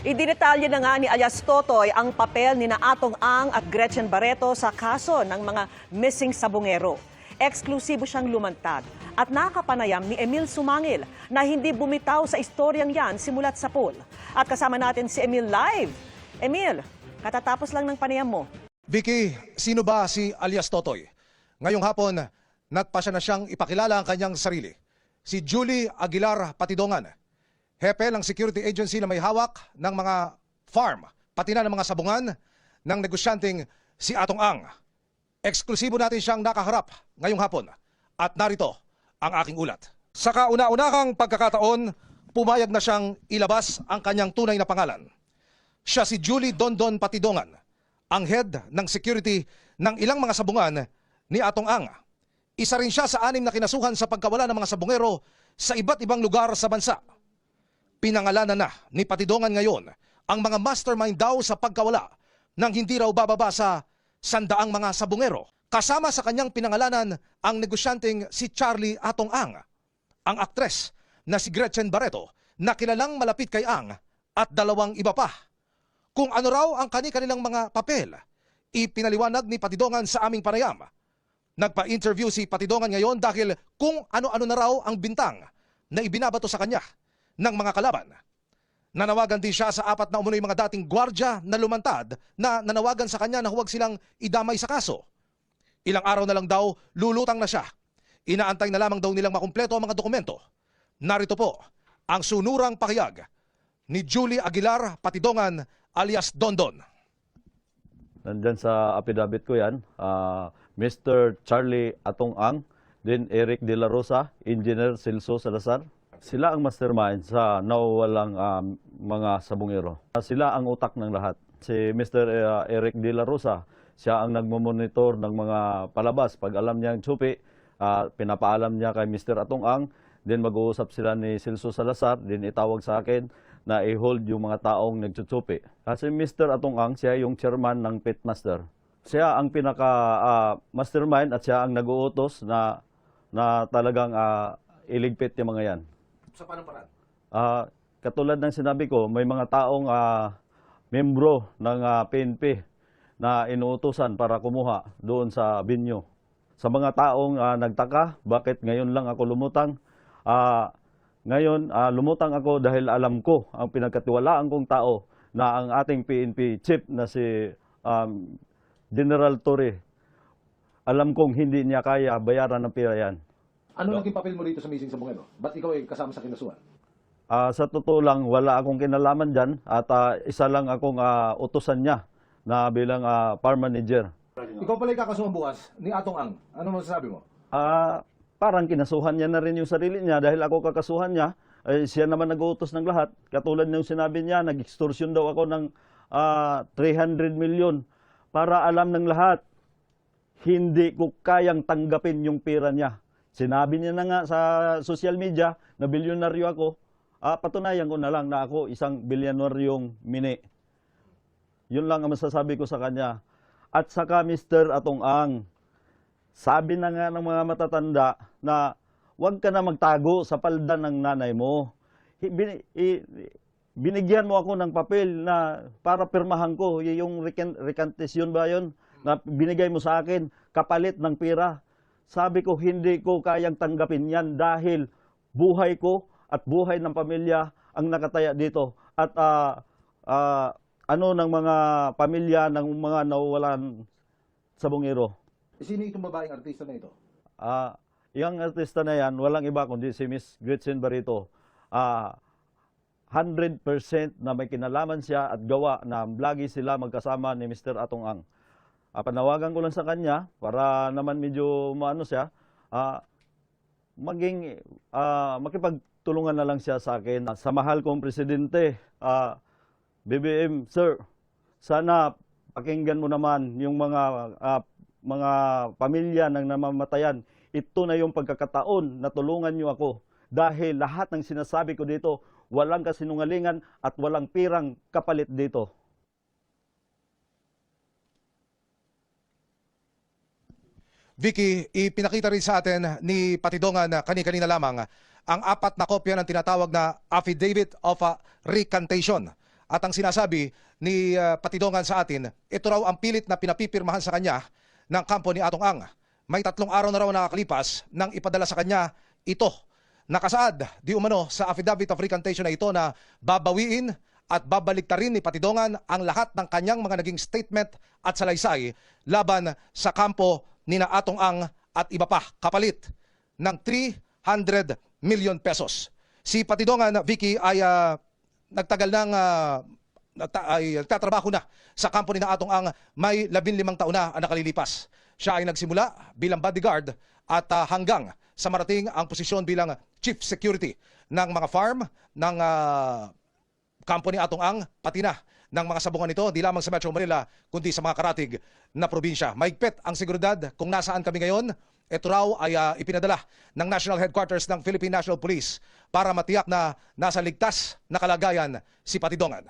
Idinetalye na nga ni alias Totoy ang papel ni na Atong Ang at Gretchen Barreto sa kaso ng mga missing sabungero. Eksklusibo siyang lumantad at nakapanayam ni Emil Sumangil na hindi bumitaw sa istoryang yan simulat sa pool. At kasama natin si Emil live. Emil, katatapos lang ng panayam mo. Vicky, sino ba si alias Totoy? Ngayong hapon, nagpasya na siyang ipakilala ang kanyang sarili. Si Julie Aguilar Patidongan, hepe ng security agency na may hawak ng mga farm, pati na ng mga sabungan ng negosyanteng si Atong Ang. Eksklusibo natin siyang nakaharap ngayong hapon. At narito ang aking ulat. Sa kauna-unahang pagkakataon, pumayag na siyang ilabas ang kanyang tunay na pangalan. Siya si Julie Dondon Patidongan, ang head ng security ng ilang mga sabungan ni Atong Ang. Isa rin siya sa anim na kinasuhan sa pagkawala ng mga sabungero sa iba't ibang lugar sa bansa. Pinangalanan na ni Patidongan ngayon ang mga mastermind daw sa pagkawala nang hindi raw bababa sa sandaang mga sabungero. Kasama sa kanyang pinangalanan ang negosyanteng si Charlie Atong Ang, ang aktres na si Gretchen Barreto na kilalang malapit kay Ang at dalawang iba pa. Kung ano raw ang kani-kanilang mga papel, ipinaliwanag ni Patidongan sa aming panayam. Nagpa-interview si Patidongan ngayon dahil kung ano-ano na raw ang bintang na ibinabato sa kanya ng mga kalaban. Nanawagan din siya sa apat na umunoy mga dating gwardya na lumantad na nanawagan sa kanya na huwag silang idamay sa kaso. Ilang araw na lang daw, lulutang na siya. Inaantay na lamang daw nilang makumpleto ang mga dokumento. Narito po ang sunurang pakiyag ni Julie Aguilar Patidongan alias Dondon. Nandyan sa affidavit ko yan, ah, Mr. Charlie Atong Ang, then Eric De La Rosa, Engineer Celso Salazar. Sila ang mastermind sa nawawalang ah, mga sabungero. Ah, Sila ang utak ng lahat. Si Mr. ah, Eric De La Rosa, siya ang nagmamonitor ng mga palabas. Pag alam niya ang tsupi, ah, pinapaalam niya kay Mr. Atong Ang, then mag-uusap sila ni Celso Salazar, then itawag sa akin na i-hold yung mga taong nagtsutsupi. Kasi Mr. Atong Ang, siya yung chairman ng Pitmaster. Siya ang pinaka ah, mastermind at siya ang nag-uutos na na talagang ah, iligpit yung mga yan. Sa panang paraan? Ah, katulad ng sinabi ko, may mga taong ah, membro ng ah, PNP na inuutosan para kumuha doon sa binyo. Sa mga taong ah, nagtaka, bakit ngayon lang ako lumutang? Ah, ngayon, ah, lumutang ako dahil alam ko ang pinagkatiwalaan kong tao na ang ating PNP chief na si um, General Torre. Alam kong hindi niya kaya bayaran ng pira yan. Ano naging papel mo rito sa missing sabungero? Ba't ikaw ay kasama sa kinasuhan? Ah, sa totoo lang, wala akong kinalaman dyan at ah, isa lang akong ah, utusan niya na bilang ah, farm manager. Ikaw pala yung kakasuhan bukas ni Atong Ang. Ano masasabi mo? Ah, parang kinasuhan niya na rin yung sarili niya dahil ako kakasuhan niya. Eh, siya naman nag-uutos ng lahat. Katulad ng sinabi niya, nag-extortion daw ako ng ah, 300 million para alam ng lahat, hindi ko kayang tanggapin yung pera niya. Sinabi niya na nga sa social media na bilyonaryo ako. Ah, patunayan ko na lang na ako isang bilyonaryong mini. Yun lang ang masasabi ko sa kanya. At saka Mr. Atong Ang, sabi na nga ng mga matatanda na huwag ka na magtago sa palda ng nanay mo. Binigyan mo ako ng papel na para pirmahan ko, yung recan- recantation ba yun, na binigay mo sa akin, kapalit ng pera. Sabi ko, hindi ko kayang tanggapin yan dahil buhay ko at buhay ng pamilya ang nakataya dito. At ah, ah, ano ng mga pamilya ng mga nawawalan sa bungero. Eh, Sino itong babaeng artista na ito? Ah, yung artista na yan, walang iba kundi si Miss Gretchen Barito. Ah, 100% na may kinalaman siya at gawa na lagi sila magkasama ni Mr. Atong Ang. Ah, panawagan ko lang sa kanya para naman medyo maano siya, ah, maging ah, makipagtulungan na lang siya sa akin. Sa mahal kong presidente, ah, BBM, sir, sana pakinggan mo naman yung mga ah, mga pamilya ng namamatayan. Ito na yung pagkakataon na tulungan niyo ako. Dahil lahat ng sinasabi ko dito, walang kasinungalingan at walang pirang kapalit dito. Vicky, ipinakita rin sa atin ni Patidongan na kani-kanina lamang ang apat na kopya ng tinatawag na Affidavit of a Recantation. At ang sinasabi ni ah, Patidongan sa atin, ito raw ang pilit na pinapipirmahan sa kanya ng kampo ni Atong Ang. May tatlong araw na raw nakakalipas nang ipadala sa kanya ito. Nakasaad, di umano sa affidavit of recantation na ito na babawiin at babaliktarin ni Patidongan ang lahat ng kanyang mga naging statement at salaysay laban sa kampo ni na Atong Ang at iba pa kapalit ng 300 million pesos. Si Patidongan, Vicky, ay ah, nagtagal ng ah, nagta- ay nagtatrabaho na sa kampo ni na Ang may 15 taon na ang nakalilipas. Siya ay nagsimula bilang bodyguard at ah, hanggang sa marating ang posisyon bilang chief security ng mga farm ng ah, ni Atong Ang, pati na ng mga sabungan nito, di lamang sa Metro Manila, kundi sa mga karatig na probinsya. Maigpit ang seguridad kung nasaan kami ngayon. Ito raw ay ah, ipinadala ng National Headquarters ng Philippine National Police para matiyak na nasa ligtas na kalagayan si Patidongan.